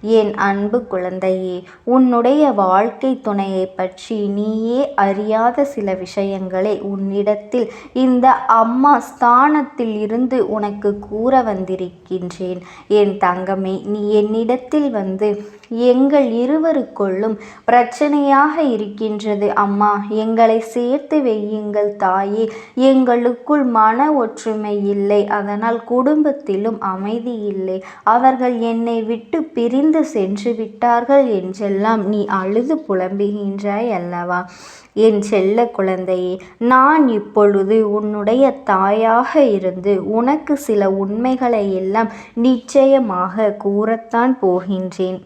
என் அன்பு குழந்தையே உன்னுடைய வாழ்க்கை துணையை பற்றி நீயே அறியாத சில விஷயங்களை உன்னிடத்தில் இந்த அம்மா ஸ்தானத்தில் இருந்து உனக்கு கூற வந்திருக்கின்றேன். என் தங்கமே நீ என்னிடத்தில் வந்து எங்கள் இருவருக்குள்ளும் பிரச்சனையாக இருக்கின்றது. அம்மா எங்களை சேர்த்து வையுங்கள் தாயே. எங்களுக்குள் மன ஒற்றுமை இல்லை. அதனால் குடும்பத்திலும் அமைதி இல்லை. அவர்கள் என்னை விட்டு பிரிந்து சென்று விட்டார்கள் என்றெல்லாம் நீ அழுது புலம்புகின்றாய் அல்லவா? என் செல்ல குழந்தையே நான் இப்பொழுது உன்னுடைய தாயாக இருந்து உனக்கு சில உண்மைகளை எல்லாம் நிச்சயமாக கூறத்தான் போகின்றேன்.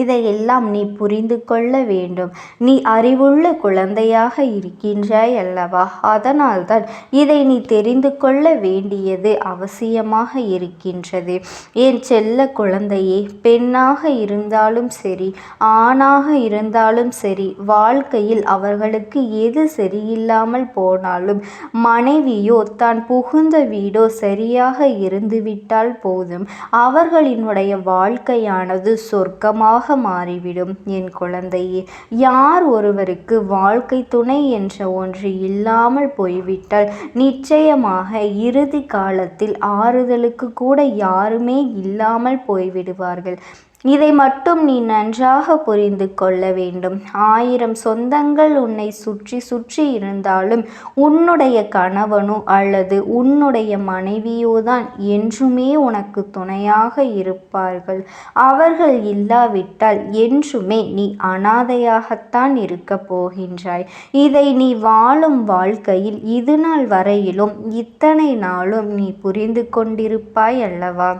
இதையெல்லாம் நீ புரிந்து கொள்ள வேண்டும். நீ அறிவுள்ள குழந்தையாக இருக்கின்றாய் அல்லவா அதனால்தான் இதை நீ தெரிந்து கொள்ள வேண்டியது அவசியமாக இருக்கின்றது. என் செல்ல குழந்தையே பெண்ணாக இருந்தாலும் சரி ஆணாக இருந்தாலும் சரி வாழ்க்கையில் அவர்களுக்கு எது சரியில்லாமல் போனாலும் மனைவியோ தான் புகுந்த வீடோ சரியாக இருந்துவிட்டால் போதும். அவர்களினுடைய வாழ்க்கையானது சொர்க்கமாக மாறிவிடும் என் குழந்தையே. யார் ஒருவருக்கு வாழ்க்கை துணை என்ற ஒன்று இல்லாமல் போய்விட்டால் நிச்சயமாக இறுதி காலத்தில் ஆறுதலுக்கு கூட யாருமே இல்லாமல் போய்விடுவார்கள். இதை மட்டும் நீ நன்றாக புரிந்து கொள்ள வேண்டும். ஆயிரம் சொந்தங்கள் உன்னை சுற்றி சுற்றி இருந்தாலும் உன்னுடைய கணவனோ அல்லது உன்னுடைய மனைவியோதான் என்றுமே உனக்கு துணையாக இருப்பார்கள். அவர்கள் இல்லாவிட்டால் என்றுமே நீ அனாதையாகத்தான் இருக்க போகின்றாய். இதை நீ வாழும் வாழ்க்கையில் இது நாள் வரையிலும் இத்தனை நாளும் நீ புரிந்து கொண்டிருப்பாய் அல்லவா?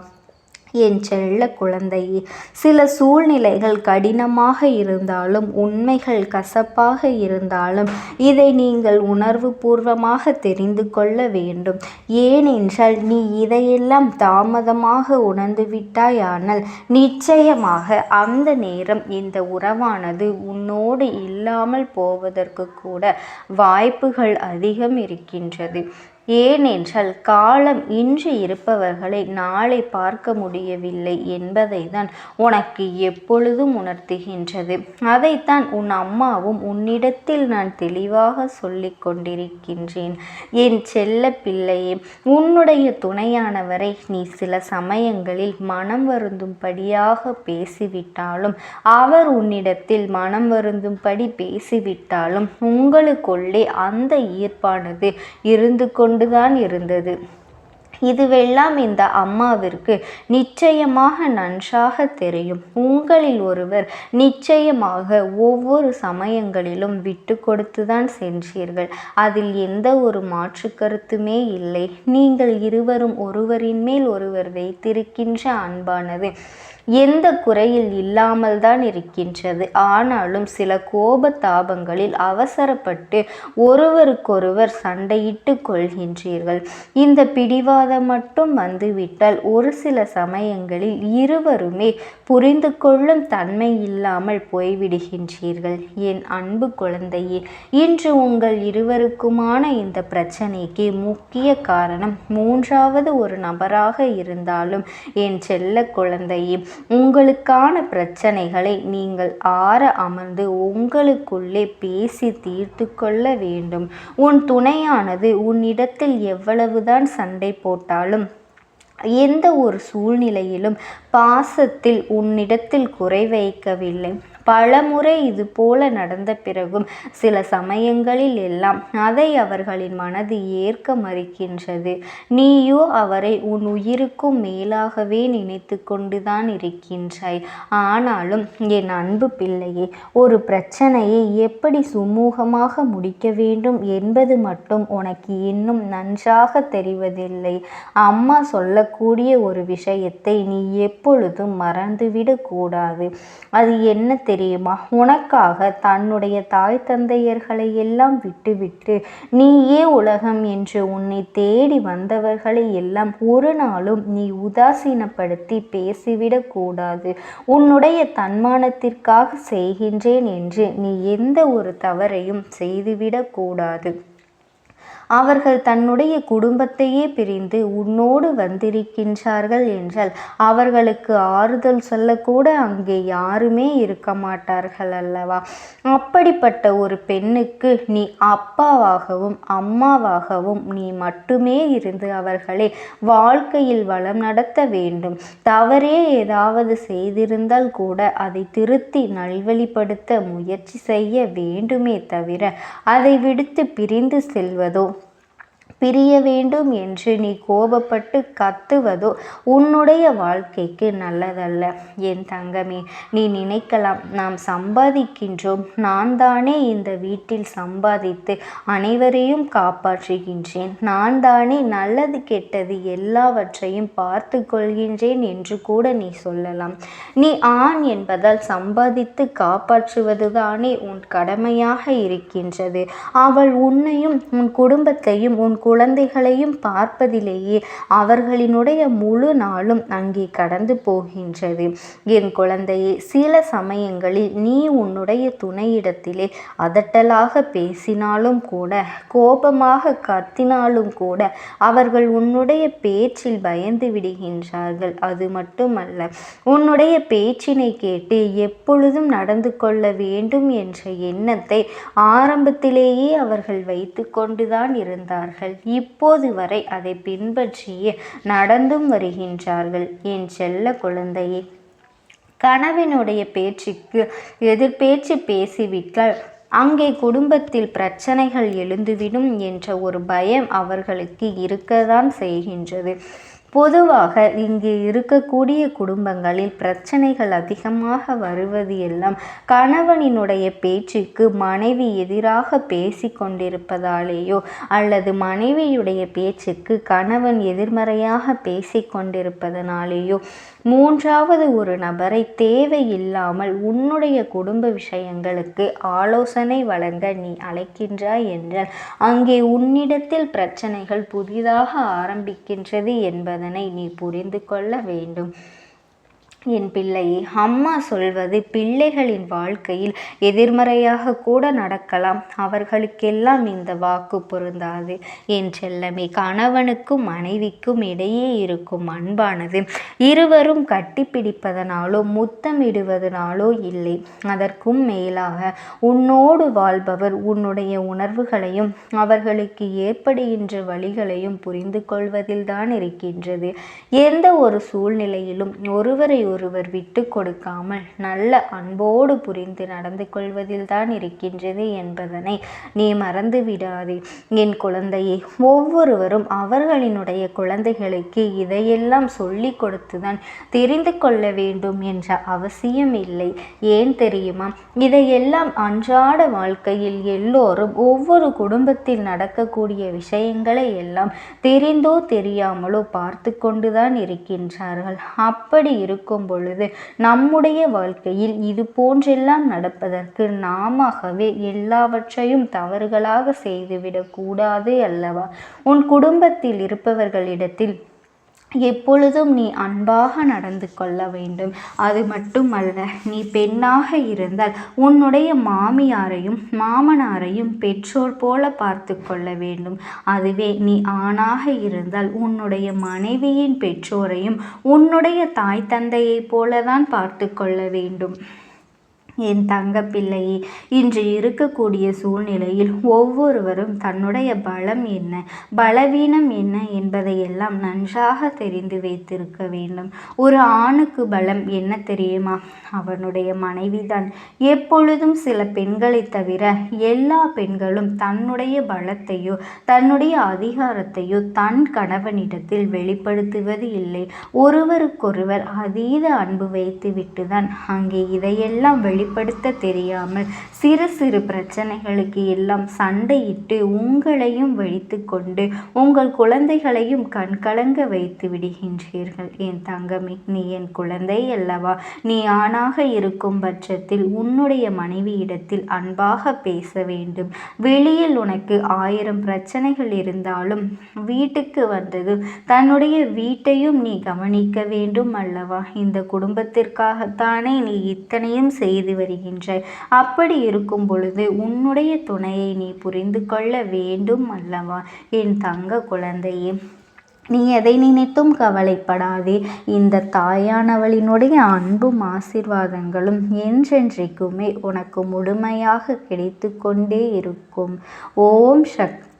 என் செல்ல குழந்தையே சில சூழ்நிலைகள் கடினமாக இருந்தாலும் உண்மைகள் கசப்பாக இருந்தாலும் இதை நீங்கள் உணர்வு பூர்வமாக தெரிந்து கொள்ள வேண்டும். ஏனென்றால் நீ இதையெல்லாம் தாமதமாக உணர்ந்து விட்டாயானால் நிச்சயமாக அந்த நேரம் இந்த உறவானது உன்னோடு இல்லாமல் போவதற்கு கூட வாய்ப்புகள் அதிகம் இருக்கின்றது. ஏனென்றால் காலம் இன்று இருப்பவர்களை நாளை பார்க்க முடியவில்லை என்பதை தான் உனக்கு எப்பொழுதும் உணர்த்துகின்றது. அதைத்தான் உன் அம்மாவும் உன்னிடத்தில் நான் தெளிவாக சொல்லிக் கொண்டிருக்கின்றேன். என் செல்ல பிள்ளையே உன்னுடைய துணையானவரை நீ சில சமயங்களில் மனம் வருந்தும்படியாக பேசிவிட்டாலும் அவர் உன்னிடத்தில் மனம் வருந்தும்படி பேசிவிட்டாலும் உங்களுக்குள்ளே அந்த ஈர்ப்பானது இருந்து கொண்டு கொண்டுதான் இருந்தது. இதுவெல்லாம் இந்த அம்மாவிற்கு நிச்சயமாக நன்றாக தெரியும். உங்களில் ஒருவர் நிச்சயமாக ஒவ்வொரு சமயங்களிலும் விட்டு கொடுத்துதான் சென்றீர்கள். அதில் எந்த ஒரு மாற்று கருத்துமே இல்லை. நீங்கள் இருவரும் ஒருவரின் மேல் ஒருவர் வைத்திருக்கின்ற அன்பானது. எந்த குறையில் இல்லாமல் தான் இருக்கின்றது. ஆனாலும் சில கோப தாபங்களில் அவசரப்பட்டு ஒருவருக்கொருவர் சண்டையிட்டு கொள்கின்றீர்கள். இந்த பிடிவாதம் மட்டும் வந்துவிட்டால் ஒரு சில சமயங்களில் இருவருமே புரிந்து கொள்ளும் தன்மை இல்லாமல் போய்விடுகின்றீர்கள். என் அன்பு குழந்தையே இன்று உங்கள் இருவருக்குமான இந்த பிரச்சனைக்கு முக்கிய காரணம் மூன்றாவது ஒரு நபராக இருந்தாலும் என் செல்ல குழந்தையே உங்களுக்கான பிரச்சனைகளை நீங்கள் ஆற அமர்ந்து உங்களுக்குள்ளே பேசி தீர்த்து கொள்ள வேண்டும். உன் துணையானது உன்னிடத்தில் எவ்வளவுதான் சண்டை போட்டாலும் எந்த ஒரு சூழ்நிலையிலும் பாசத்தில் உன்னிடத்தில் குறை வைக்கவில்லை. பலமுறை இது போல நடந்த பிறகும் சில சமயங்களில் எல்லாம் அதை அவர்களின் மனது ஏற்க மறுக்கின்றது. நீயோ அவரை உன் உயிருக்கும் மேலாகவே நினைத்து கொண்டுதான் இருக்கின்றாய். ஆனாலும் என் அன்பு பிள்ளையே ஒரு பிரச்சனையை எப்படி சுமூகமாக முடிக்க வேண்டும் என்பது மட்டும் உனக்கு இன்னும் நன்றாக தெரிவதில்லை. அம்மா சொல்லக்கூடிய ஒரு விஷயத்தை நீ எப்பொழுதும் மறந்துவிடக்கூடாது அது என்ன தெரியுமா? உனக்காக தன்னுடைய தாய் தந்தையர்களை எல்லாம் விட்டுவிட்டு நீயே உலகம் என்று உன்னை தேடி வந்தவர்களை எல்லாம் ஒரு நாளும் நீ உதாசீனப்படுத்தி பேசிவிடக்கூடாது உன்னுடைய தன்மானத்திற்காக செய்கின்றேன் என்று நீ எந்த ஒரு தவறையும் செய்துவிடக்கூடாது அவர்கள் தன்னுடைய குடும்பத்தையே பிரிந்து உன்னோடு வந்திருக்கின்றார்கள் என்றால் அவர்களுக்கு ஆறுதல் சொல்லக்கூட அங்கே யாருமே இருக்க மாட்டார்கள் அல்லவா? அப்படிப்பட்ட ஒரு பெண்ணுக்கு நீ அப்பாவாகவும் அம்மாவாகவும் நீ மட்டுமே இருந்து அவர்களை வாழ்க்கையில் வளம் நடத்த வேண்டும். தவறே ஏதாவது செய்திருந்தால் கூட அதை திருத்தி நல்வழிப்படுத்த முயற்சி செய்ய வேண்டுமே தவிர அதை விடுத்து பிரிந்து செல்வதோ பிரிய வேண்டும் என்று நீ கோபப்பட்டு கத்துவதோ உன்னுடைய வாழ்க்கைக்கு நல்லதல்ல. என் தங்கமே நீ நினைக்கலாம் நாம் சம்பாதிக்கின்றோம். நான் தானே இந்த வீட்டில் சம்பாதித்து அனைவரையும் காப்பாற்றுகின்றேன். நான் தானே நல்லது கெட்டது எல்லாவற்றையும் பார்த்து கொள்கின்றேன் என்று கூட நீ சொல்லலாம். நீ ஆண் என்பதால் சம்பாதித்து காப்பாற்றுவது தானே உன் கடமையாக இருக்கின்றது. அவள் உன்னையும் உன் குடும்பத்தையும் உன் குழந்தைகளையும் பார்ப்பதிலேயே அவர்களினுடைய முழு நாளும் அங்கே கடந்து போகின்றது. என் குழந்தையே சில சமயங்களில் நீ உன்னுடைய துணையிடத்திலே அதட்டலாக பேசினாலும் கூட கோபமாக கத்தினாலும் கூட அவர்கள் உன்னுடைய பேச்சில் பயந்து விடுகின்றார்கள். அது மட்டுமல்ல உன்னுடைய பேச்சினை கேட்டு எப்பொழுதும் நடந்து கொள்ள வேண்டும் என்ற எண்ணத்தை ஆரம்பத்திலேயே அவர்கள் வைத்து கொண்டுதான் இருந்தார்கள். இப்போது வரை அதை பின்பற்றியே நடந்தும் வருகின்றார்கள். என் செல்ல குழந்தையே கணவனுடைய பேச்சுக்கு எதிர்பேச்சு பேசிவிட்டால் அங்கே குடும்பத்தில் பிரச்சனைகள் எழுந்துவிடும் என்ற ஒரு பயம் அவர்களுக்கு இருக்கதான் செய்கின்றது. பொதுவாக இங்கு இருக்கக்கூடிய குடும்பங்களில் பிரச்சனைகள் அதிகமாக வருவது எல்லாம் கணவனினுடைய பேச்சுக்கு மனைவி எதிராக பேசி கொண்டிருப்பதாலேயோ அல்லது மனைவியுடைய பேச்சுக்கு கணவன் எதிர்மறையாக பேசி கொண்டிருப்பதனாலேயோ மூன்றாவது ஒரு நபரை தேவையில்லாமல் உன்னுடைய குடும்ப விஷயங்களுக்கு ஆலோசனை வழங்க நீ அழைக்கின்றாய் என்றால் அங்கே உன்னிடத்தில் பிரச்சனைகள் புதிதாக ஆரம்பிக்கின்றது என்பதனை நீ புரிந்து கொள்ள வேண்டும். என் பிள்ளையே அம்மா சொல்வது பிள்ளைகளின் வாழ்க்கையில் எதிர்மறையாக கூட நடக்கலாம். அவர்களுக்கெல்லாம் இந்த வாக்கு பொருந்தாது. என் செல்லமே கணவனுக்கும் மனைவிக்கும் இடையே இருக்கும் அன்பானது இருவரும் கட்டிப்பிடிப்பதனாலோ முத்தமிடுவதனாலோ இல்லை. அதற்கும் மேலாக உன்னோடு வாழ்பவர் உன்னுடைய உணர்வுகளையும் அவர்களுக்கு ஏற்படுகின்ற வழிகளையும் புரிந்து கொள்வதில்தான் இருக்கின்றது. எந்த ஒரு சூழ்நிலையிலும் ஒருவரை ஒருவர் விட்டு கொடுக்காமல் நல்ல அன்போடு புரிந்து நடந்து கொள்வதில்தான் இருக்கின்றது என்பதனை நீ மறந்து விடாதே. என் குழந்தையே ஒவ்வொருவரும் அவர்களினுடைய குழந்தைகளுக்கு இதையெல்லாம் சொல்லி கொடுத்துதான் தெரிந்து கொள்ள வேண்டும் என்ற அவசியம் இல்லை. ஏன் தெரியுமா? இதையெல்லாம் அன்றாட வாழ்க்கையில் எல்லோரும் ஒவ்வொரு குடும்பத்தில் நடக்கக்கூடிய விஷயங்களை எல்லாம் தெரிந்தோ தெரியாமலோ பார்த்து கொண்டுதான் இருக்கின்றார்கள். அப்படி இருக்கும் இருக்கும் பொழுது நம்முடைய வாழ்க்கையில் இது போன்றெல்லாம் நடப்பதற்கு நாமவே எல்லாவற்றையும் தவறுகளாக செய்துவிடக் கூடாது அல்லவா? உன் குடும்பத்தில் இருப்பவர்களிடத்தில் எப்பொழுதும் நீ அன்பாக நடந்து கொள்ள வேண்டும். அது மட்டுமல்ல நீ பெண்ணாக இருந்தால் உன்னுடைய மாமியாரையும் மாமனாரையும் பெற்றோர் போல பார்த்து கொள்ள வேண்டும். அதுவே நீ ஆணாக இருந்தால் உன்னுடைய மனைவியின் பெற்றோரையும் உன்னுடைய தாய் தந்தையைப் போலதான் பார்த்து கொள்ள வேண்டும். என் தங்கப்பிள்ளையே இன்று இருக்கக்கூடிய சூழ்நிலையில் ஒவ்வொருவரும் தன்னுடைய பலம் என்ன பலவீனம் என்ன என்பதையெல்லாம் நன்றாக தெரிந்து வைத்திருக்க வேண்டும். ஒரு ஆணுக்கு பலம் என்ன தெரியுமா? அவனுடைய மனைவிதான். எப்பொழுதும் சில பெண்களை தவிர எல்லா பெண்களும் தன்னுடைய பலத்தையோ தன்னுடைய அதிகாரத்தையோ தன் கணவனிடத்தில் வெளிப்படுத்துவது இல்லை. ஒருவருக்கொருவர் அதீத அன்பு வைத்துவிட்டுதான் அங்கே இதையெல்லாம் வெளி வெளிப்படுத்த தெரியாமல் சிறு சிறு பிரச்சனைகளுக்கு எல்லாம் சண்டையிட்டு உங்களையும் வைத்து கொண்டு உங்கள் குழந்தைகளையும் கண்கலங்க வைத்து விடுகின்றீர்கள். என் தங்கமே நீ என் குழந்தை அல்லவா? நீ ஆணாக இருக்கும் பட்சத்தில் உன்னுடைய மனைவியிடத்தில் அன்பாக பேச வேண்டும். வெளியில் உனக்கு ஆயிரம் பிரச்சனைகள் இருந்தாலும் வீட்டுக்கு வந்தது தன்னுடைய வீட்டையும் நீ கவனிக்க வேண்டும் அல்லவா? இந்த குடும்பத்திற்காகத்தானே நீ இத்தனையும் செய்து வருகின்றாய். அப்படி இருக்கும் பொழுது உன்னுடைய துணையை நீ புரிந்து கொள்ள வேண்டும் அல்லவா? என் தங்க குழந்தையே நீ எதை நினைத்தும் கவலைப்படாதே. இந்த தாயானவளினுடைய அன்பும் ஆசிர்வாதங்களும் என்றென்றைக்குமே உனக்கு முழுமையாக கிடைத்து கொண்டே இருக்கும். ஓம் சக்தி.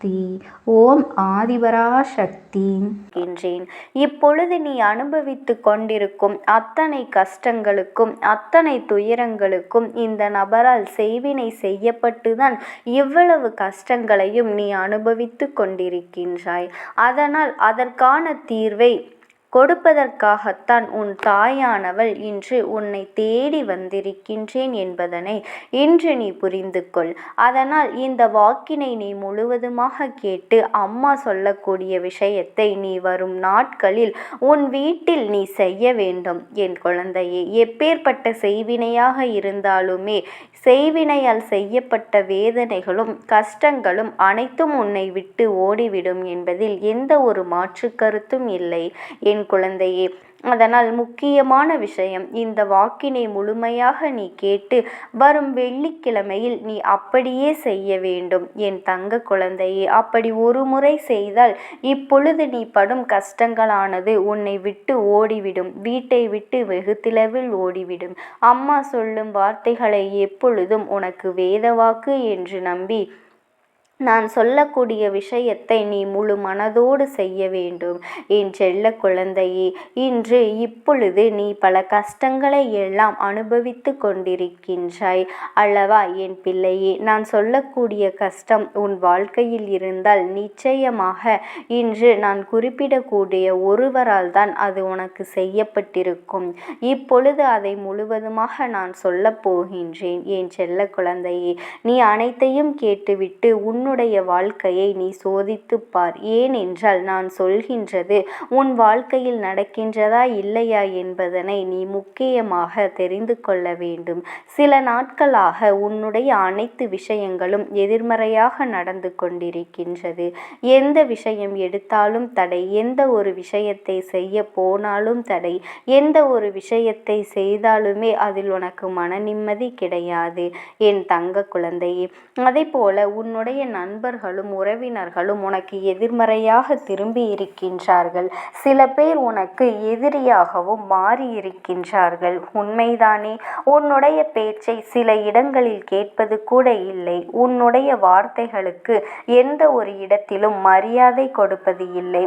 ஓம் ஆதிபரா சக்தி என்றேன் இப்பொழுது நீ அனுபவித்து கொண்டிருக்கும் அத்தனை கஷ்டங்களுக்கும் அத்தனை துயரங்களுக்கும் இந்த நபரால் செய்வினை செய்யப்பட்டுதான் இவ்வளவு கஷ்டங்களையும் நீ அனுபவித்து கொண்டிருக்கின்றாய். அதனால் அதற்கான தீர்வை கொடுப்பதற்காகத்தான் உன் தாயானவள் இன்று உன்னை தேடி வந்திருக்கின்றேன் என்பதனை இன்று நீ புரிந்து கொள் அதனால் இந்த வாக்கினை நீ முழுவதுமாக கேட்டு அம்மா சொல்லக்கூடிய விஷயத்தை நீ வரும் நாட்களில் உன் வீட்டில் நீ செய்ய வேண்டும். என் குழந்தையே எப்பேற்பட்ட செய்வினையாக இருந்தாலுமே செய்வினையால் செய்யப்பட்ட வேதனைகளும் கஷ்டங்களும் அனைத்தும் உன்னை விட்டு ஓடிவிடும் என்பதில் எந்த ஒரு மாற்று கருத்தும் இல்லை. என் குழந்தையே அதனால் முக்கியமான விஷயம் இந்த வாக்கினை முழுமையாக நீ கேட்டு வரும் வெள்ளிக்கிழமையில் நீ அப்படியே செய்ய வேண்டும். என் தங்க குழந்தையே அப்படி ஒரு முறை செய்தால் இப்பொழுது நீ படும் கஷ்டங்களானது உன்னை விட்டு ஓடிவிடும். வீட்டை விட்டு வெகு திளவில் ஓடிவிடும். அம்மா சொல்லும் வார்த்தைகளை எப்பொழுதும் உனக்கு வேதவாக்கு என்று நம்பி நான் சொல்லக்கூடிய விஷயத்தை நீ முழு மனதோடு செய்ய வேண்டும். என் செல்ல குழந்தையே இன்று இப்பொழுது நீ பல கஷ்டங்களை எல்லாம் அனுபவித்து கொண்டிருக்கின்றாய். அல்லவா என் பிள்ளையே நான் சொல்லக்கூடிய கஷ்டம் உன் வாழ்க்கையில் இருந்தால் நிச்சயமாக இன்று நான் குறிப்பிடக்கூடிய ஒருவரால் தான் அது உனக்கு செய்யப்பட்டிருக்கும். இப்பொழுது அதை முழுவதுமாக நான் சொல்லப் போகின்றேன். என் செல்ல குழந்தையே நீ அனைத்தையும் கேட்டுவிட்டு உன்னு உன்னுடைய வாழ்க்கையை நீ சோதித்துப் பார். ஏனென்றால் நான் சொல்கின்றது உன் வாழ்க்கையில் நடக்கின்றதா இல்லையா என்பதனை நீ முக்கியமாக தெரிந்து கொள்ள வேண்டும். சில நாட்களாக உன்னுடைய அனைத்து விஷயங்களும் எதிர்மறையாக நடந்து கொண்டிருக்கின்றது. எந்த விஷயம் எடுத்தாலும் தடை எந்த ஒரு விஷயத்தை செய்ய போனாலும் தடை எந்த ஒரு விஷயத்தை செய்தாலுமே அதில் உனக்கு மன நிம்மதி கிடையாது. என் தங்க குழந்தையே அதே போல உன்னுடைய நண்பர்களும் உறவினர்களும் உனக்கு எதிர்மறையாக திரும்பி இருக்கின்றார்கள் சில பேர் உனக்கு எதிரியாகவும் மாறி இருக்கின்றார்கள் உண்மைதானே? உன்னுடைய பேச்சை சில இடங்களில் கேட்பது கூட இல்லை. உன்னுடைய வார்த்தைகளுக்கு எந்த ஒரு இடத்திலும் மரியாதை கொடுப்பது இல்லை.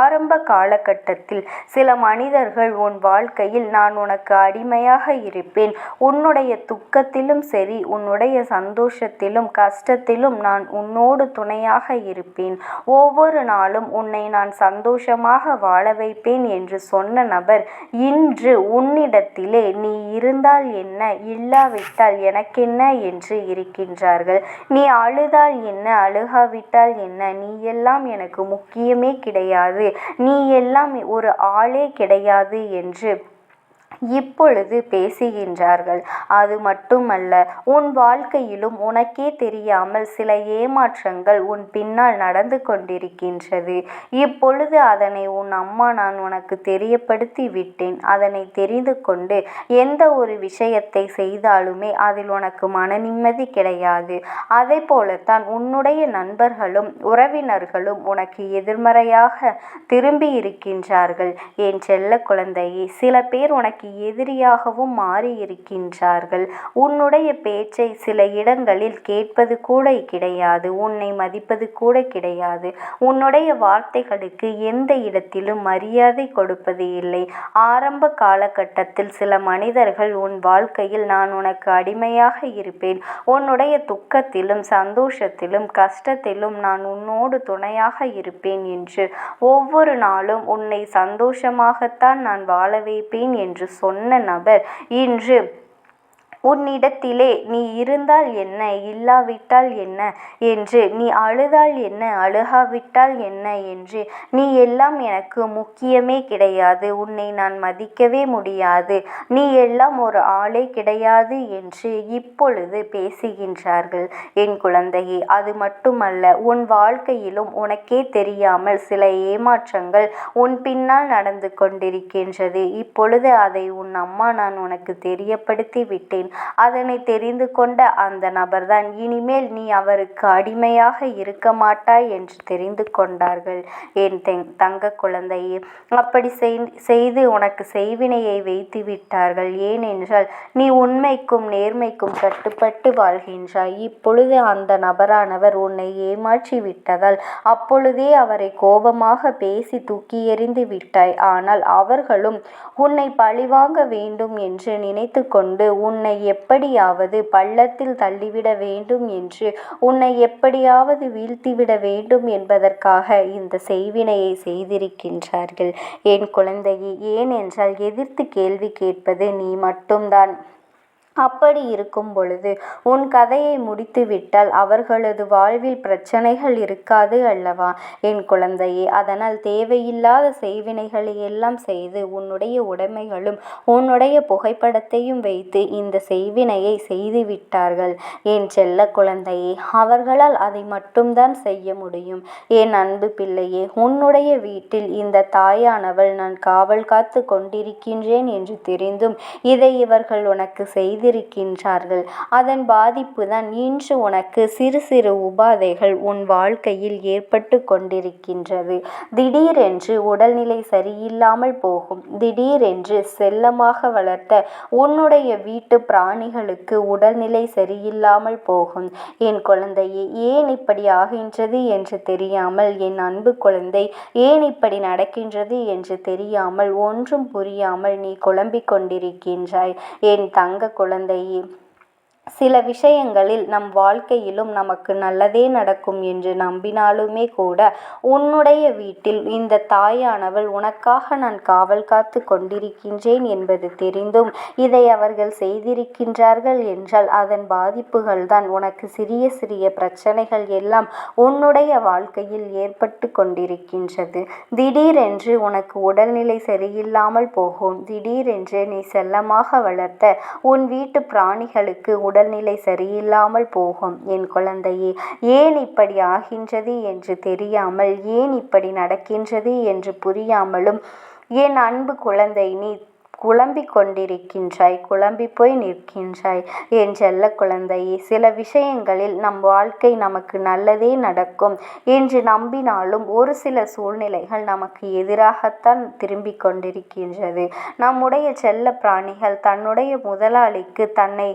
ஆரம்ப காலகட்டத்தில் சில மனிதர்கள் உன் வாழ்க்கையில் நான் உனக்கு அடிமையாக இருப்பேன். உன்னுடைய துக்கத்திலும் சரி உன்னுடைய சந்தோஷத்திலும் கஷ்டத்திலும் நான் உன் உன்னோடு துணையாக இருப்பேன். ஒவ்வொரு நாளும் உன்னை நான் சந்தோஷமாக வாழ வைப்பேன் என்று சொன்ன நபர் இன்று உன்னிடத்திலே நீ இருந்தால் என்ன இல்லாவிட்டால் எனக்கென்ன என்று இருக்கின்றார்கள். நீ அழுதால் என்ன அழுகாவிட்டால் என்ன நீ எல்லாம் எனக்கு முக்கியமே கிடையாது. நீ எல்லாம் ஒரு ஆளே கிடையாது என்று இப்பொழுது பேசுகின்றார்கள். அது மட்டுமல்ல உன் வாழ்க்கையிலும் உனக்கே தெரியாமல் சில ஏமாற்றங்கள் உன் பின்னால் நடந்து கொண்டிருக்கின்றது. இப்பொழுது அதனை உன் அம்மா நான் உனக்கு தெரியப்படுத்தி விட்டேன். அதனை தெரிந்து கொண்டு எந்த ஒரு விஷயத்தை செய்தாலுமே அதில் உனக்கு மன நிம்மதி கிடையாது. அதே போலத்தான் உன்னுடைய நண்பர்களும் உறவினர்களும் உனக்கு எதிர்மறையாக திரும்பி இருக்கின்றார்கள். என் செல்ல குழந்தையே சில பேர் உனக்கு எதிரியாகவும் மாறியிருக்கின்றார்கள். உன்னுடைய பேச்சை சில இடங்களில் கேட்பது கூட கிடையாது உன்னை மதிப்பது கூட கிடையாது. உன்னுடைய வார்த்தைகளுக்கு எந்த இடத்திலும் மரியாதை கொடுப்பது இல்லை. ஆரம்ப காலகட்டத்தில் சில மனிதர்கள் உன் வாழ்க்கையில் நான் உனக்கு அடிமையாக இருப்பேன். உன்னுடைய துக்கத்திலும் சந்தோஷத்திலும் கஷ்டத்திலும் நான் உன்னோடு துணையாக இருப்பேன் என்று ஒவ்வொரு நாளும் உன்னை சந்தோஷமாகத்தான் நான் வாழ வைப்பேன் என்று சொன்ன நபர் இன்று உன்னிடத்திலே நீ இருந்தால் என்ன? இல்லாவிட்டால் என்ன என்று? நீ அழுதால் என்ன? அழுகாவிட்டால் என்ன என்று? நீ எல்லாம் எனக்கு முக்கியமே கிடையாது. உன்னை நான் மதிக்கவே முடியாது. நீ எல்லாம் ஒரு ஆளே கிடையாது என்று இப்பொழுது பேசுகின்றார்கள் என் குழந்தையே. அது மட்டுமல்ல உன் வாழ்க்கையிலும் உனக்கே தெரியாமல் சில ஏமாற்றங்கள் உன் பின்னால் நடந்து கொண்டிருக்கின்றது. இப்பொழுது அதை உன் அம்மா நான் உனக்கு தெரியப்படுத்தி விட்டேன். அதனை தெரிந்து கொண்ட அந்த நபர்தான் இனிமேல் நீ அவருக்கு அடிமையாக இருக்க மாட்டாய் என்று தெரிந்து கொண்டார்கள். என் தங்க குழந்தையே அப்படி செய்து உனக்கு செய்வினையை வைத்து விட்டார்கள். ஏனென்றால் நீ உண்மைக்கும் நேர்மைக்கும் கட்டுப்பட்டு வாழ்கின்றாய். இப்பொழுது அந்த நபரானவர் உன்னை ஏமாற்றி விட்டதால் அப்பொழுதே அவரை கோபமாக பேசி தூக்கி எறிந்து விட்டாய். ஆனால் அவர்களும் உன்னை பழிவாங்க வேண்டும் என்று நினைத்து கொண்டு உன்னை எப்படியாவது பள்ளத்தில் தள்ளிவிட வேண்டும் என்று உன்னை எப்படியாவது வீழ்த்திவிட வேண்டும் என்பதற்காக இந்த செய்வினையை செய்திருக்கின்றார்கள். என் குழந்தையே ஏனென்றால் எதிர்த்து கேள்வி கேட்பது நீ மட்டும்தான். அப்படி இருக்கும் பொழுது உன் கதையை முடித்துவிட்டால் அவர்களது வாழ்வில் பிரச்சனைகள் இருக்காது அல்லவா? என் குழந்தையே அதனால் தேவையில்லாத செய்வினைகளை எல்லாம் செய்து உன்னுடைய உடைமைகளும் உன்னுடைய புகைப்படத்தையும் வைத்து இந்த செய்வினையை செய்து விட்டார்கள். என் செல்ல குழந்தையே அவர்களால் அதை மட்டும்தான் செய்ய முடியும். என் அன்பு பிள்ளையே உன்னுடைய வீட்டில் இந்த தாயானவள் நான் காவல் காத்து கொண்டிருக்கின்றேன் என்று தெரிந்தும் இதை இவர்கள் உனக்கு செய்து செய்திருக்கின்றார்கள். அதன் பாதிப்பு தான் இன்று உனக்கு சிறு சிறு உபாதைகள் உன் வாழ்க்கையில் ஏற்பட்டு கொண்டிருக்கின்றது. திடீரென்று உடல்நிலை சரியில்லாமல் போகும். திடீரென்று செல்லமாக வளர்த்த உன்னுடைய வீட்டு பிராணிகளுக்கு உடல்நிலை சரியில்லாமல் போகும். என் குழந்தையே ஏன் இப்படி ஆகின்றது என்று தெரியாமல் என் அன்பு குழந்தை ஏன் இப்படி நடக்கின்றது என்று தெரியாமல் ஒன்றும் புரியாமல் நீ குழம்பிக் கொண்டிருக்கின்றாய். என் தங்க குழந்தை குழந்தை சில விஷயங்களில் நம் வாழ்க்கையிலும் நமக்கு நல்லதே நடக்கும் என்று நம்பினாலுமே கூட உன்னுடைய வீட்டில் இந்த தாயானவள் உனக்காக நான் காவல் காத்து கொண்டிருக்கின்றேன் என்பது தெரிந்தும் இதை அவர்கள் செய்திருக்கின்றார்கள் என்றால் அதன் பாதிப்புகள் தான் உனக்கு சிறிய சிறிய பிரச்சனைகள் எல்லாம் உன்னுடைய வாழ்க்கையில் ஏற்பட்டு கொண்டிருக்கின்றது. திடீரென்று உனக்கு உடல்நிலை சரியில்லாமல் போகும். திடீரென்று நீ செல்லமாக வளர்த்த உன் வீட்டு பிராணிகளுக்கு உடல்நிலை சரியில்லாமல் போகும். என் குழந்தையே ஏன் இப்படி ஆகின்றது என்று தெரியாமல் ஏன் இப்படி நடக்கின்றது என்று புரியாமலும் என் அன்பு குழந்தை நீ குழம்பி கொண்டிருக்கின்றாய் குழம்பி போய் நிற்கின்றாய். என் செல்ல குழந்தையே சில விஷயங்களில் நம் வாழ்க்கை நமக்கு நல்லதே நடக்கும் என்று நம்பினாலும் ஒரு சில சூழ்நிலைகள் நமக்கு எதிராகத்தான் திரும்பிக் கொண்டிருக்கின்றது. நம்முடைய செல்ல பிராணிகள் தன்னுடைய முதலாளிக்கு தன்னை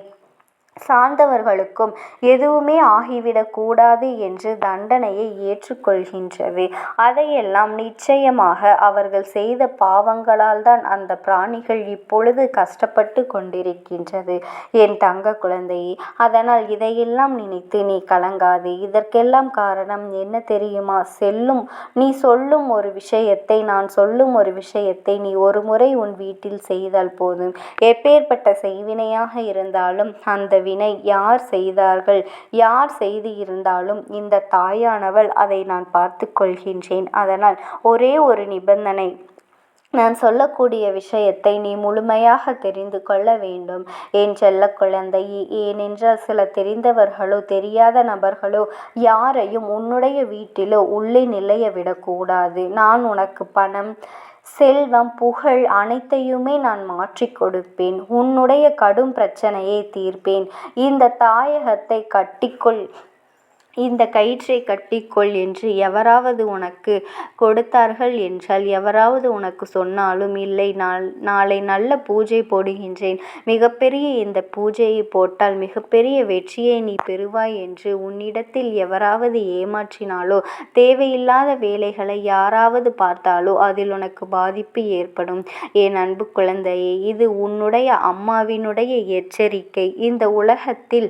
சார்ந்தவர்களுக்கும் எதுவுமே ஆகிவிடக்கூடாது என்று தண்டனையை ஏற்றுக்கொள்கின்றது. அதையெல்லாம் நிச்சயமாக அவர்கள் செய்த பாவங்களால் தான் அந்த பிராணிகள் இப்பொழுது கஷ்டப்பட்டு கொண்டிருக்கின்றது. என் தங்க குழந்தையே அதனால் இதையெல்லாம் நினைத்து நீ கலங்காது. இதற்கெல்லாம் காரணம் என்ன தெரியுமா? செல்லும் நீ சொல்லும் ஒரு விஷயத்தை நான் சொல்லும் ஒரு விஷயத்தை நீ ஒரு முறை உன் வீட்டில் செய்தால் போதும். எப்பேற்பட்ட செய்வினையாக இருந்தாலும் அந்த வினை யார் செய்தார்கள்? யார் செய்து இருந்தாலும் இந்த தாயானவள் அதை நான் பார்த்து கொள்கின்றேன். அதனால் ஒரே ஒரு நிபந்தனை. நான் சொல்லக்கூடிய விஷயத்தை நீ முழுமையாக தெரிந்து கொள்ள வேண்டும். என் செல்ல குழந்தை ஏனென்றால் சில தெரிந்தவர்களோ தெரியாத நபர்களோ யாரையும் உன்னுடைய வீட்டிலோ உள்ளே நிலைய விடக்கூடாது. நான் உனக்கு பணம் செல்வம் புகழ் அனைத்தையுமே நான் மாற்றிக் கொடுப்பேன். உன்னுடைய கடும் பிரச்சனையை தீர்ப்பேன். இந்த தாயகத்தை கட்டிக்கொள். இந்த கயிற்றை கட்டிக்கொள் என்று எவராவது உனக்கு கொடுத்தார்கள் என்றால் எவராவது உனக்கு சொன்னாலும் இல்லை நான் நாளை நல்ல பூஜை போடுகின்றேன். மிகப்பெரிய இந்த பூஜையை போட்டால் மிகப்பெரிய வெற்றியை நீ பெறுவாய் என்று உன்னிடத்தில் எவராவது ஏமாற்றினாலோ தேவையில்லாத வேலைகளை யாராவது பார்த்தாலோ அதில் உனக்கு பாதிப்பு ஏற்படும். என் அன்பு குழந்தையே இது உன்னுடைய அம்மாவினுடைய எச்சரிக்கை. இந்த உலகத்தில்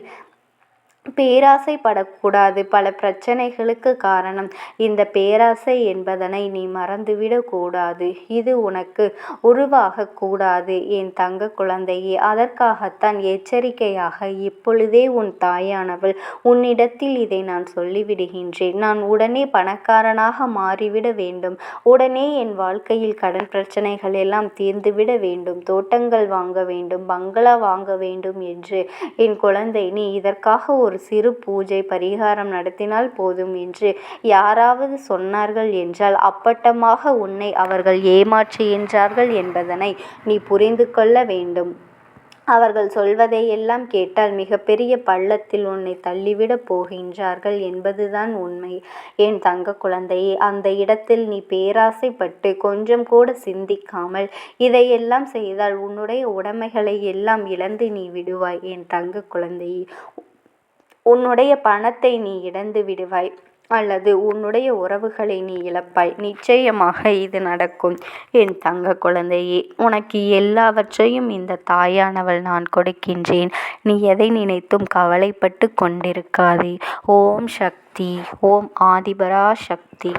பேராசைப்படக்கூடாது. பல பிரச்சனைகளுக்கு காரணம் இந்த பேராசை என்பதனை நீ மறந்துவிடக் கூடாது இது உனக்கு உருவாகக்கூடாது என் தங்க குழந்தையே அதற்காகத்தான் எச்சரிக்கையாக இப்பொழுதே உன் தாயானவள் உன்னிடத்தில் இதை நான் சொல்லிவிடுகின்றேன். நான் உடனே பணக்காரனாக மாறிவிட வேண்டும். உடனே என் வாழ்க்கையில் கடன் பிரச்சனைகள் எல்லாம் தீர்ந்துவிட வேண்டும். தோட்டங்கள் வாங்க வேண்டும். பங்களா வாங்க வேண்டும் என்று என் குழந்தை நீ இதற்காக ஒரு ஒரு சிறு பூஜை பரிகாரம் நடத்தினால் போதும் என்று யாராவது சொன்னார்கள் என்றால் அப்பட்டமாக உன்னை அவர்கள் ஏமாற்றுகின்றார்கள் என்பதனை நீ புரிந்து கொள்ள வேண்டும். அவர்கள் சொல்வதை எல்லாம் கேட்டால் மிகப்பெரிய பள்ளத்தில் உன்னை தள்ளிவிடப் போகின்றார்கள் என்பதுதான் உண்மை. என் தங்க குழந்தையே அந்த இடத்தில் நீ பேராசைப்பட்டு கொஞ்சம் கூட சிந்திக்காமல் இதையெல்லாம் செய்தால் உன்னுடைய உடைமைகளை எல்லாம் இழந்து நீ விடுவாய். என் தங்க குழந்தையே உன்னுடைய பணத்தை நீ இழந்து விடுவாய் அல்லது உன்னுடைய உறவுகளை நீ இழப்பாய். நிச்சயமாக இது நடக்கும். என் தங்க குழந்தையே உனக்கு எல்லாவற்றையும் இந்த தாயானவள் நான் கொடுக்கின்றேன். நீ எதை நினைத்தும் கவலைப்பட்டு கொண்டிருக்காதே. ஓம் சக்தி ஓம் ஆதிபரா சக்தி